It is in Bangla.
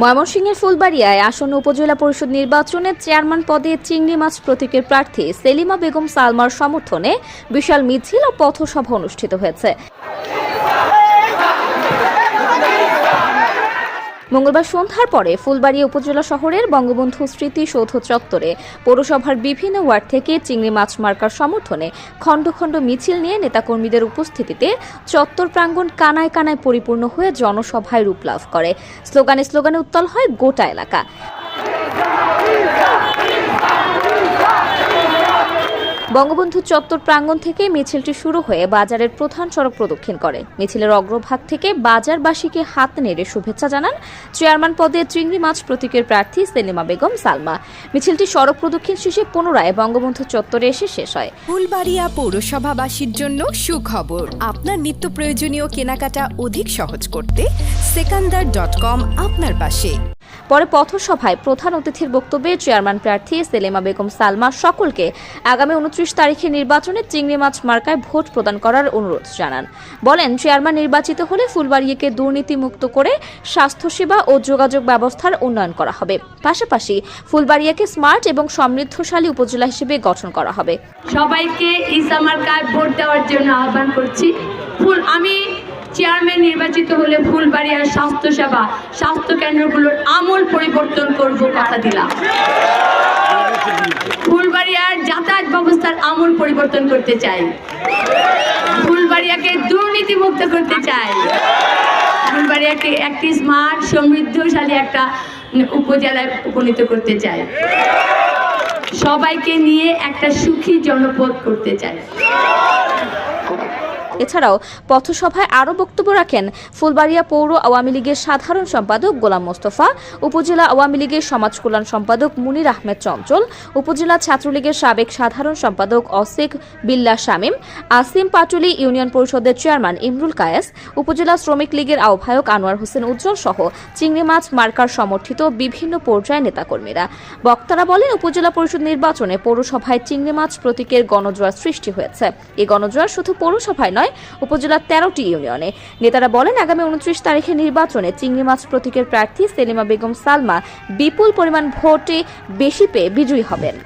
ময়মনসিংহের ফুলবাড়িয়ায় আসন্ন উপজেলা পরিষদ নির্বাচনে চেয়ারম্যান পদে চিংড়ি মাছ প্রতীকের প্রার্থী সেলিমা বেগম সালমার সমর্থনে বিশাল মিছিল ও পথসভা অনুষ্ঠিত হয়েছে। মঙ্গলবার সন্ধ্যার পরে ফুলবাড়িয়া উপজেলা শহরের বঙ্গবন্ধু স্মৃতি সৌধ চত্বরে পৌরসভার বিভিন্ন ওয়ার্ড থেকে চিংড়ি মাছ মার্কার সমর্থনে খণ্ড খণ্ড মিছিল নিয়ে নেতাকর্মীদের উপস্থিতিতে চত্বর প্রাঙ্গণ কানায় কানায় পরিপূর্ণ হয়ে জনসভায় রূপ লাভ করে। স্লোগানে স্লোগানে উত্তল হয় গোটা এলাকা। বঙ্গবন্ধু চত্বর প্রাঙ্গণ থেকে মিছিলটি শুরু হয়ে বাজারের প্রধান সড়ক প্রদক্ষিণ করে। মিছিলের অগ্রভাগ থেকে বাজারবাসীকে হাত নেড়ে শুভেচ্ছা জানান চেয়ারম্যান পদে চিংড়ি মাছ প্রতীকের প্রার্থী সেলিমা বেগম সালমা। মিছিলটি সড়ক প্রদক্ষিণ শেষে পুনরায় বঙ্গবন্ধু চত্বরে এসে শেষ হয়। ফুলবাড়িয়া পৌরসভাবাসীর জন্য সুখবর। আপনার নিত্য প্রয়োজনীয় কেনাকাটা অধিক সহজ করতে সেকান্দার ডট কম আপনার পাশে। পরে পথসভায় প্রধান অতিথির বক্তব্যে চেয়ারম্যান প্রার্থী সেলেমা বেগম সালমা সকলকে আগামী উনত্রিশ তারিখে নির্বাচনে চিংড়ি মাছ মার্কায় ভোট প্রদান করার অনুরোধ জানান। বলেন, চেয়ারম্যান নির্বাচিত হলে ফুলবাড়িয়াকে দুর্নীতিমুক্ত করে স্বাস্থ্যসেবা ও যোগাযোগ ব্যবস্থার উন্নয়ন করা হবে। পাশাপাশি ফুলবাড়িয়াকে স্মার্ট এবং সমৃদ্ধশালী উপজেলা হিসেবে গঠন করা হবে। সবাইকে ইসামার কার্ড ভোট দেওয়ার জন্য আহ্বান করছি। ফুল, আমি চেয়ারম্যান নির্বাচিত হলে ফুলবাড়িয়ার স্বাস্থ্যসেবা, স্বাস্থ্য কেন্দ্রগুলোর আমূল পরিবর্তন করব কথা দিলাম। ফুলবাড়িয়ার যাতায়াত ব্যবস্থার আমূল পরিবর্তন করতে চাই। ফুলবাড়িয়াকে দুর্নীতিমুক্ত করতে চাই। ফুলবাড়িয়াকে একটি স্মার্ট, সমৃদ্ধশালী একটা উপজেলায় উপনীত করতে চাই। সবাইকে নিয়ে একটা সুখী জনপদ করতে চাই। এছাড়াও পথসভায় আরও বক্তব্য রাখেন ফুলবাড়িয়া পৌর আওয়ামী লীগের সাধারণ সম্পাদক গোলাম মোস্তফা, উপজেলা আওয়ামী লীগের সমাজ কল্যাণ সম্পাদক মুনির আহমেদ চঞ্চল, উপজেলা ছাত্রলীগের সাবেক সাধারণ সম্পাদক অসিক বিল্লা শামীম, আসিম পাটুলি ইউনিয়ন পরিষদের চেয়ারম্যান ইমরুল কায়েস, উপজেলা শ্রমিক লীগের আহ্বায়ক আনোয়ার হোসেন উজ্জ্বল সহ চিংড়ি মাছ মার্কার সমর্থিত বিভিন্ন পর্যায়ের নেতাকর্মীরা। বক্তারা বলেন, উপজেলা পরিষদ নির্বাচনে পৌরসভায় চিংড়ি মাছ প্রতীকের গণজোয়ার সৃষ্টি হয়েছে। এই গণজোয়ার শুধু পৌরসভায় নয় উপজেলার তেরোটি ইউনিয়নে। নেতারা বলেন, আগামী উনত্রিশ তারিখে নির্বাচনে চিংড়ি মাছ প্রতীকের প্রার্থী সেলিমা বেগম সালমা বিপুল পরিমাণ ভোটে বেশি পেয়ে বিজয়ী হবেন।